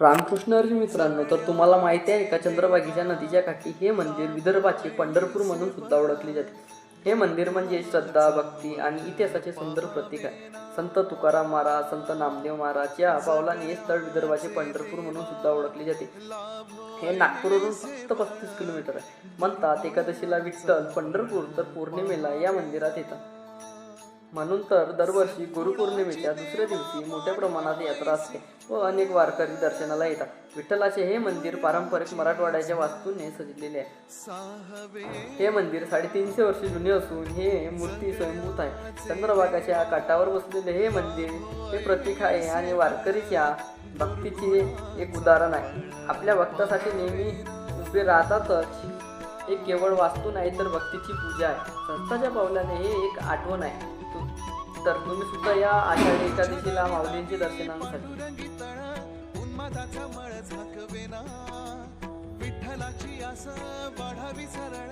रामकृष्ण हरी मित्रांनो तर तुम्हाला माहिती आहे का चंद्रभागीच्या नदीच्या काठी हे मंदिर विदर्भाचे पंढरपूर म्हणून सुद्धा ओळखले जाते. हे मंदिर म्हणजे श्रद्धा भक्ती आणि इतिहासाचे सुंदर प्रतीक आहे. संत तुकाराम महाराज संत नामदेव महाराज या पावलाने हे स्थळ विदर्भाचे पंढरपूर म्हणून सुद्धा ओळखले जाते. हे नागपूरवरून फक्त पस्तीस किलोमीटर आहे. म्हणतात एकादशीला विठ्ठल पंढरपूर तर पौर्णिमेला या मंदिरात येतात. म्हणून तर दरवर्षी गुरुपौर्णिमेच्या दुसऱ्या दिवशी मोठ्या प्रमाणात यात्रा असते व अनेक वारकरी दर्शनाला येतात. विठ्ठलाचे हे मंदिर पारंपरिक मराठवाड्याच्या वास्तूने सजलेले आहे. हे मंदिर साडेतीनशे वर्ष जुने असून हे मूर्ती स्वयंभूत आहे. चंद्रभागाच्या काठावर बसलेले हे मंदिर हे प्रतीक आहे आणि वारकरीच्या भक्तीचे एक उदाहरण आहे. आपल्या भक्तासाठी नेहमी उभे राहतातच. हे केवळ वास्तू नाही तर भक्तीची पूजा आहे. संस्थाच्या पावलाने हे एक आठवण आहे. तर तुम्ही सुद्धा या आषाढी एकादशीला माऊलींची दर्शनासाठी. उन्मादाचा मळ विठ्ठलाची आस वाढावी सरळ.